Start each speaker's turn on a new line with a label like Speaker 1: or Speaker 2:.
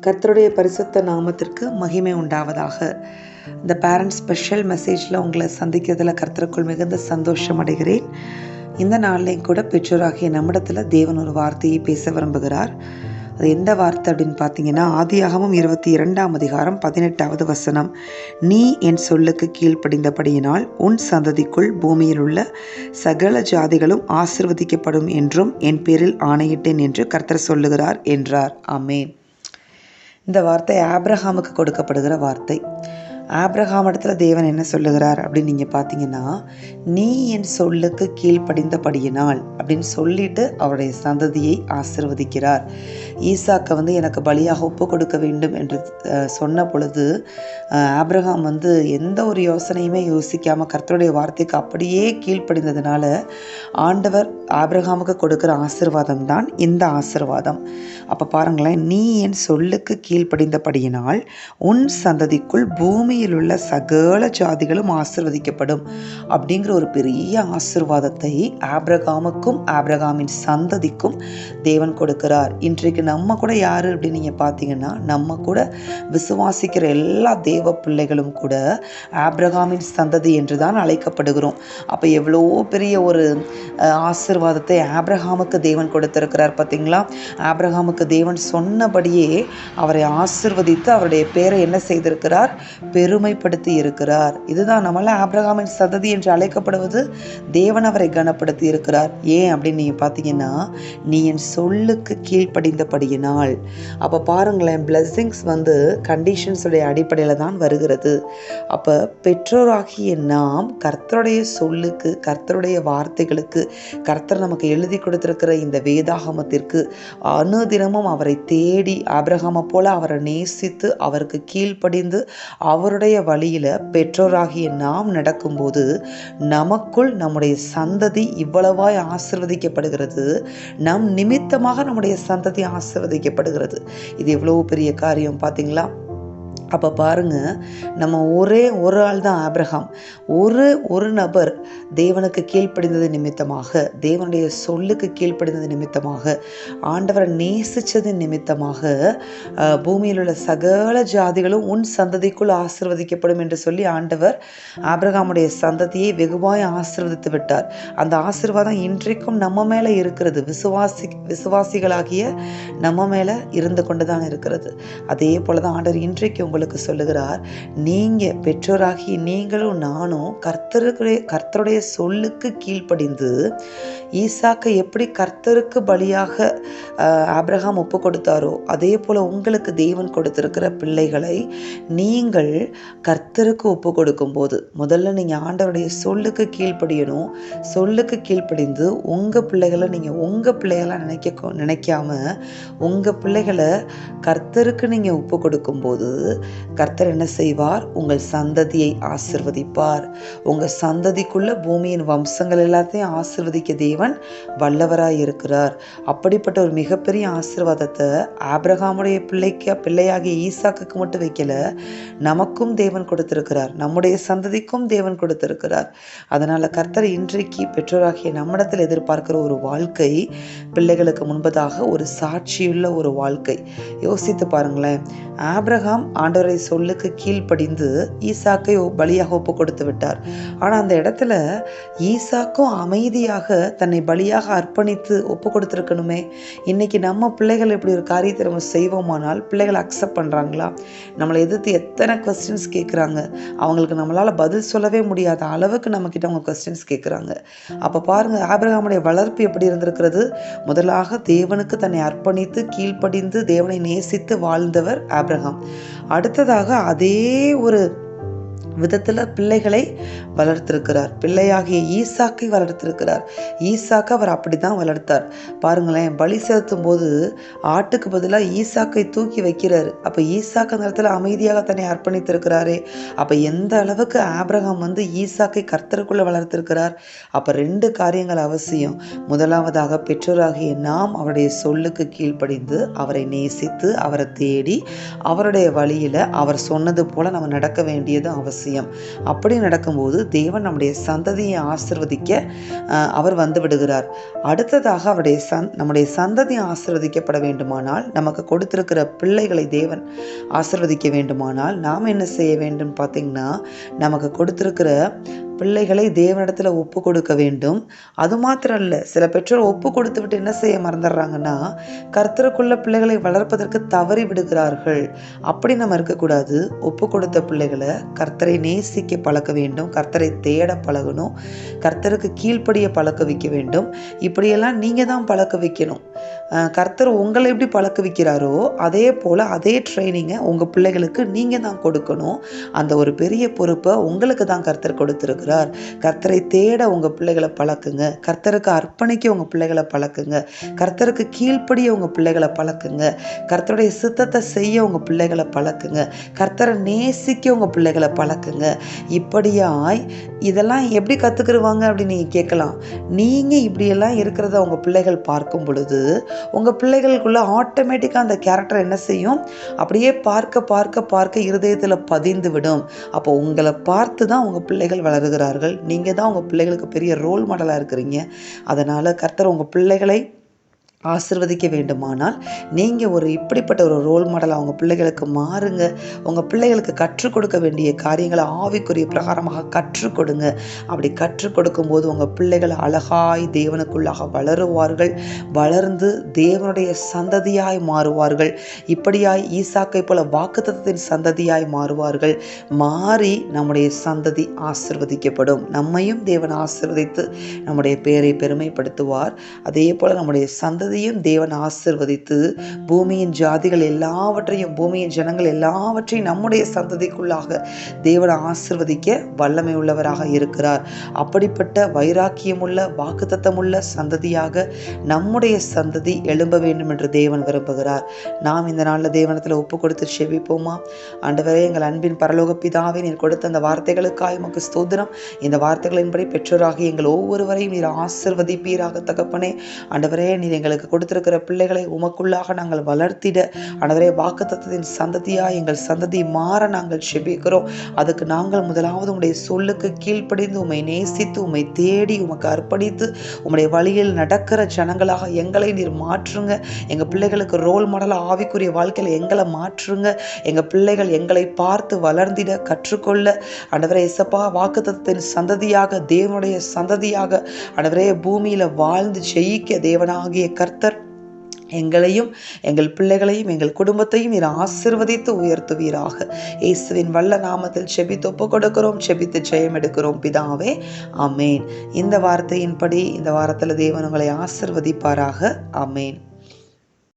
Speaker 1: கர்த்தருடைய பரிசுத்த நாமத்திற்கு மகிமை உண்டாவதாக. இந்த பேரண்ட்ஸ் ஸ்பெஷல் மெசேஜில் உங்களை சந்திக்கிறதுல கர்த்தருக்குள் மிகுந்த சந்தோஷம் அடைகிறேன். இந்த நாள்லையும் கூட பெற்றோராகிய நம்மிடத்தில் தேவன் ஒரு வார்த்தையை பேச விரும்புகிறார். அது எந்த வார்த்தை அப்படின்னு பார்த்தீங்கன்னா ஆதியாகமும் இருபத்தி இரண்டாம் அதிகாரம் பதினெட்டாவது வசனம். நீ என் சொல்லுக்கு கீழ்ப்படிந்தபடியினால் உன் சந்ததிக்குள் பூமியில் உள்ள சகல ஜாதிகளும் ஆசிர்வதிக்கப்படும் என்றும் என் பேரில் ஆணையிட்டேன் என்று கர்த்தர் சொல்லுகிறார் என்றார். அமேன் இந்த வார்த்தை ஆப்ரஹாமுக்கு கொடுக்கப்படுகிற வார்த்தை. ஆப்ரஹாம் இடத்துல தேவன் என்ன சொல்லுகிறார் அப்படின்னு நீங்கள் பார்த்தீங்கன்னா நீ என் சொல்லுக்கு கீழ்ப்படிந்தபடியினால் அப்படின்னு சொல்லிட்டு அவருடைய சந்ததியை ஆசிர்வதிக்கிறார். ஈசாக்கை வந்து எனக்கு பலியாக ஒப்பு கொடுக்க வேண்டும் என்று சொன்ன பொழுது ஆப்ரஹாம் வந்து எந்த ஒரு யோசனையுமே யோசிக்காமல் கர்த்தருடைய வார்த்தைக்கு அப்படியே கீழ்ப்படிந்ததுனால ஆண்டவர் ஆப்ரஹாமுக்கு கொடுக்குற ஆசிர்வாதம் தான் இந்த ஆசிர்வாதம். அப்போ பாருங்களேன் நீ என் சொல்லுக்கு கீழ்ப்படிந்தபடியினால் உன் சந்ததிக்குள் பூமியில் உள்ள சகல ஜாதிகளும் ஆசிர்வதிக்கப்படும் அப்படிங்கிற ஒரு பெரிய ஆசிர்வாதத்தை ஆப்ரகாமுக்கும் ஆப்ரகாமின் சந்ததிக்கும் தேவன் கொடுக்கிறார். இன்றைக்கு நம்ம கூட யார் அப்படின்னு நீங்கள் பார்த்தீங்கன்னா நம்ம கூட விசுவாசிக்கிற எல்லா தேவ பிள்ளைகளும் கூட ஆபிரகாமின் சந்ததி என்று தான் அழைக்கப்படுகிறோம். அப்போ எவ்வளோ பெரிய ஒரு ஆசிர்வாதத்தை ஆப்ரஹாமுக்கு தேவன் கொடுத்திருக்கிறார் பார்த்தீங்களா ஆப்ரஹாமுக்கு தேவன் சொன்னபடியே அவரை ஆசிர்வதித்து அவருடைய பேரை என்ன செய்திருக்கிறார்? பெருமைப்படுத்தி இருக்கிறார். இதுதான் நம்மளால் ஆப்ரஹாமின் சந்ததி என்று அழைக்கப்படுவது. தேவன் அவரை கனப்படுத்தி இருக்கிறார். ஏன் அப்படின்னு நீங்கள் பார்த்தீங்கன்னா நீ என் சொல்லுக்கு அப்படியினால். அப்போ பாருங்களேன் பிளெஸ்ஸிங்ஸ் வந்து கண்டிஷன்ஸுடைய அடிப்படையில் தான் வருகிறது. அப்போ பெற்றோராகிய நாம் கர்த்தருடைய சொல்லுக்கு கர்த்தருடைய வார்த்தைகளுக்கு கர்த்தர் நமக்கு எழுதி கொடுத்துருக்கிற இந்த வேதாகமத்திற்கு அனுதினமும் அவரை தேடி ஆபிரகாமை போல அவரை நேசித்து அவருக்கு கீழ்ப்படிந்து அவருடைய வழியில் பெற்றோராகிய நாம் நடக்கும்போது நமக்குள் நம்முடைய சந்ததி இவ்வளவாய் ஆசிர்வதிக்கப்படுகிறது. நம் நிமித்தமாக நம்முடைய சந்ததி ஆசிர்வதிக்கப்படுகிறது. இது எவ்வளோ பெரிய காரியம் பார்த்தீங்களா? அப்போ பாருங்க நம்ம ஒரே ஒரு ஆள் தான் ஆபிரகாம். ஒரு ஒரு நபர் தேவனுக்கு கீழ்ப்படிந்தது நிமித்தமாக தேவனுடைய சொல்லுக்கு கீழ்ப்படிந்தது நிமித்தமாக ஆண்டவரை நேசித்தது நிமித்தமாக பூமியில் உள்ள சகல ஜாதிகளும் உன் சந்ததிக்குள் ஆசிர்வதிக்கப்படும் என்று சொல்லி ஆண்டவர் ஆப்ரஹாமுடைய சந்ததியை வெகுவாய் ஆசிர்வதித்து விட்டார். அந்த ஆசீர்வாதம் இன்றைக்கும் நம்ம மேலே இருக்கிறது. விசுவாசி விசுவாசிகளாகிய நம்ம மேலே இருந்து கொண்டு தான் இருக்கிறது. அதே போல தான் ஆண்டவர் இன்றைக்கு உங்களுக்கு சொல்லுகிறார் நீங்கள் பெற்றோராகி நீங்களும் நானும் கர்த்தருடைய கர்த்தருடைய சொல்லுக்கு கீழ்ப்படிந்து ஈசாக்கை எப்படி கர்த்தருக்கு பலியாக ஆப்ரஹாம் ஒப்பு கொடுத்தாரோ அதே போல் உங்களுக்கு தேவன் கொடுத்துருக்கிற பிள்ளைகளை நீங்கள் கர்த்தருக்கு ஒப்பு கொடுக்கும்போது முதல்ல நீங்கள் ஆண்டவருடைய சொல்லுக்கு கீழ்ப்படியணும். சொல்லுக்கு கீழ்ப்படிந்து உங்கள் பிள்ளைகளை நீங்கள் உங்கள் பிள்ளைகளாக நினைக்க நினைக்காம உங்கள் பிள்ளைகளை கர்த்தருக்கு நீங்கள் ஒப்பு கொடுக்கும்போது கர்த்தர் என்ன செய்வார்? உங்கள் சந்ததியை ஆசிர்வதிப்பார். உங்கள் சந்ததிக்குள்ள பூமியின் வம்சங்கள் எல்லாத்தையும் ஆசிர்வதிக்க தேவன் வல்லவராய் இருக்கிறார். அப்படிப்பட்ட ஒரு மிகப்பெரிய ஆசீர்வாதத்தை ஆப்ரஹாமுடைய பிள்ளைக்கு பிள்ளையாகிய ஈசாக்குக்கு மட்டும் வைக்கல நமக்கும் தேவன் கொடுத்திருக்கிறார். நம்முடைய சந்ததிக்கும் தேவன் கொடுத்திருக்கிறார். அதனால் கர்த்தர் இன்றைக்கு பெற்றோராகிய நம்மிடத்தில் எதிர்பார்க்கிற ஒரு வாழ்க்கை பிள்ளைகளுக்கு முன்பதாக ஒரு சாட்சியுள்ள ஒரு வாழ்க்கை. யோசித்து பாருங்களேன். ஆபிரகாம் ஆண்டவரை சொல்லுக்கு கீழ்ப்படிந்து ஈசாக்கை ஒ- பலியாக ஒப்பு கொடுத்து விட்டார் ஆனால் அந்த இடத்துல ஈசாக்கும் அமைதியாக தன்னை பலியாக அர்ப்பணித்து ஒப்பு கொடுத்துருக்கணுமே இன்றைக்கி நம்ம பிள்ளைகள் இப்படி ஒரு காரியத்தை நம்ம செய்வோமானால் பிள்ளைகள் அக்செப்ட் பண்ணுறாங்களா நம்மளை எதிர்த்து எத்தனை கொஸ்டின்ஸ் கேட்குறாங்க அவங்களுக்கு நம்மளால் பதில் சொல்லவே முடியாத அளவுக்கு நம்மக்கிட்ட அவங்க கொஸ்டின்ஸ் கேட்குறாங்க அப்போ பாருங்கள் ஆபிரகாமுடைய வளர்ப்பு எப்படி இருந்திருக்கிறது? முதலாக தேவனுக்கு தன்னை அர்ப்பணித்து கீழ்ப்படிந்து தேவனை நேசித்து வாழ்ந்தவர் ஆபிரகாம். அடுத்ததாக அதே ஒரு விதத்தில் பிள்ளைகளை வளர்த்திருக்கிறார். பிள்ளையாகிய ஈசாக்கை வளர்த்திருக்கிறார். ஈசாக்கை அவர் அப்படி தான் வளர்த்தார். பாருங்களேன் பலி செலுத்தும் போது ஆட்டுக்கு பதிலாக ஈசாக்கை தூக்கி வைக்கிறாரு. அப்போ ஈசாக்கு அந்த இடத்துல அமைதியாக தன்னை அர்ப்பணித்திருக்கிறாரே. அப்போ எந்த அளவுக்கு ஆப்ரஹாம் வந்து ஈசாக்கை கர்த்தருக்குள்ளே வளர்த்திருக்கிறார்? அப்போ ரெண்டு காரியங்கள் அவசியம். முதலாவதாக பெற்றோராகிய நாம் அவருடைய சொல்லுக்கு கீழ்ப்படிந்து அவரை நேசித்து அவரை தேடி அவருடைய வழியில் அவர் சொன்னது போல நம்ம நடக்க வேண்டியது அவசியம். அவசியம். அப்படி நடக்கும்போது தேவன் நம்முடைய சந்ததியை ஆசிர்வதிக்க அவர் வந்து விடுகிறார். அடுத்ததாக அவருடைய சந் நம்முடைய சந்ததி ஆசிர்வதிக்கப்பட வேண்டுமானால் நமக்கு கொடுத்திருக்கிற பிள்ளைகளை தேவன் ஆசிர்வதிக்க வேண்டுமானால் நாம் என்ன செய்ய வேண்டும் பார்த்தீங்கன்னா நமக்கு கொடுத்திருக்கிற பிள்ளைகளை தேவனிடத்தில் ஒப்பு கொடுக்க வேண்டும். அது மாத்திரம் இல்லை சில பெற்றோர் ஒப்பு கொடுத்து விட்டு என்ன செய்ய மறந்துடுறாங்கன்னா கர்த்தருக்குள்ள பிள்ளைகளை வளர்ப்பதற்கு தவறி விடுகிறார்கள். அப்படி நம்ம இருக்கக்கூடாது. ஒப்பு கொடுத்த பிள்ளைகளை கர்த்தரை நேசிக்க பழக்க வேண்டும். கர்த்தரை தேட பழகணும். கர்த்தருக்கு கீழ்ப்படிய பழக்க வைக்க வேண்டும். இப்படியெல்லாம் நீங்கள் தான் பழக்க வைக்கணும். கர்த்தர் உங்களை எப்படி பழக்க வைக்கிறாரோ அதே போல் அதே ட்ரைனிங்கை உங்கள் பிள்ளைகளுக்கு நீங்கள் தான் கொடுக்கணும். அந்த ஒரு பெரிய பொறுப்பை உங்களுக்கு தான் கர்த்தர் கொடுத்துருக்கு கொடுத்துருக்கிறார் கர்த்தரை தேட உங்கள் பிள்ளைகளை பழக்குங்க. கர்த்தருக்கு அர்ப்பணிக்க உங்கள் பிள்ளைகளை பழக்குங்க. கர்த்தருக்கு கீழ்ப்படிய உங்கள் பிள்ளைகளை பழக்குங்க. கர்த்தருடைய சித்தத்தை செய்ய உங்கள் பிள்ளைகளை பழக்குங்க. கர்த்தரை நேசிக்க உங்கள் பிள்ளைகளை பழக்குங்க. இப்படியாய் இதெல்லாம் எப்படி கற்றுக்கிடுவாங்க அப்படின்னு நீங்கள் கேட்கலாம். நீங்கள் இப்படியெல்லாம் இருக்கிறத உங்கள் பிள்ளைகள் பார்க்கும் பொழுது உங்கள் பிள்ளைகளுக்குள்ள ஆட்டோமேட்டிக்காக அந்த கேரக்டர் என்ன செய்யும்? அப்படியே பார்க்க பார்க்க பார்க்க இருதயத்தில் பதிந்து விடும். அப்போ உங்களை பார்த்து தான் உங்கள் பிள்ளைகள் வளருகிறார்கள் நீங்கள் தான் உங்கள் பிள்ளைகளுக்கு பெரிய ரோல் மாடலாக இருக்கிறீங்க. அதனால் கர்த்தர் உங்கள் பிள்ளைகளை ஆசிர்வதிக்க வேண்டுமானால் நீங்கள் ஒரு இப்படிப்பட்ட ஒரு ரோல் மாடலாக உங்கள் பிள்ளைகளுக்கு மாறுங்க. உங்கள் பிள்ளைகளுக்கு கற்றுக் கொடுக்க வேண்டிய காரியங்களை ஆவிக்குரிய பிரகாரமாக கற்றுக் கொடுங்க. அப்படி கற்றுக் கொடுக்கும்போது உங்கள் பிள்ளைகள் அழகாய் தேவனுக்குள்ளாக வளருவார்கள். வளர்ந்து தேவனுடைய சந்ததியாய் மாறுவார்கள். இப்படியாய் ஈசாக்கை போல வாக்குத்தத்தத்தின் சந்ததியாய் மாறுவார்கள். மாறி நம்முடைய சந்ததி ஆசிர்வதிக்கப்படும். நம்மையும் தேவன் ஆசிர்வதித்து நம்முடைய பெயரை பெருமைப்படுத்துவார். அதே போல் நம்முடைய சந்ததி சந்ததியும் தேவன் ஆசிர்வதித்து பூமியின் ஜாதிகள் எல்லாவற்றையும் பூமியின் ஜனங்கள் எல்லாவற்றையும் நம்முடைய சந்ததிக்குள்ளாக தேவன் ஆசிர்வதிக்க வல்லமை உள்ளவராக இருக்கிறார். அப்படிப்பட்ட வைராக்கியமுள்ள வாக்குத்தத்தமுள்ள சந்ததியாக நம்முடைய சந்ததி எழும்ப வேண்டும் என்று தேவன் விரும்புகிறார். நாம் இந்த நாளில் தேவனத்தில் ஒப்பு கொடுத்து செவிப்போமா ஆண்டவரே எங்கள் அன்பின் பரலோக பிதாவே நீர் கொடுத்த அந்த வார்த்தைகளுக்காய் உமக்கு ஸ்தோத்திரம். இந்த வார்த்தைகளின்படி பெற்றோராகி எங்கள் ஒவ்வொருவரையும் நீர் ஆசிர்வதிப்பீராக தகப்பனே. ஆண்டவரே நீர் எங்களுக்கு கொடுத்திருக்கிற பிள்ளைகளை உமக்குள்ளாக நாங்கள் வளர்த்திட. ஆண்டவரே வாக்குத்தத்தத்தின் சந்ததியா எங்கள் சந்ததி மாற நாங்கள் செபிக்கிறோம். அதுக்கு நாங்கள் முதலாவது உடைய சொல்லுக்கு கீழ்ப்படிந்து உம்மை நேசித்து உம்மை தேடி உமக்கு அர்ப்பணித்து உம்முடைய வழியில் நடக்கிற ஜனங்களாக எங்களை நீர் மாற்றுங்க. எங்கள் பிள்ளைகளுக்கு ரோல் மாடலாக ஆவிக்குரிய வாழ்க்கையில் எங்களை மாற்றுங்க. எங்கள் பிள்ளைகள் எங்களை பார்த்து வளர்ந்திட கற்றுக்கொள்ள. ஆண்டவரே இசப்பா வாக்குத்தத்தின் சந்ததியாக தேவனுடைய சந்ததியாக ஆண்டவரே பூமியில் வாழ்ந்து ஜெயிக்க தேவனாகிய கர்த்தர் எங்களையும் எங்கள் பிள்ளைகளையும் எங்கள் குடும்பத்தையும் நீர் ஆசிர்வதித்து உயர்த்துவீராக. இயேசுவின் வல்ல நாமத்தில் செபித்து ஒப்பு கொடுக்கிறோம் செபித்து ஜெயம் எடுக்கிறோம் பிதாவே. அமேன் இந்த வார்த்தையின்படி இந்த வாரத்தில் தேவன் உங்களை ஆசிர்வதிப்பாராக. அமேன்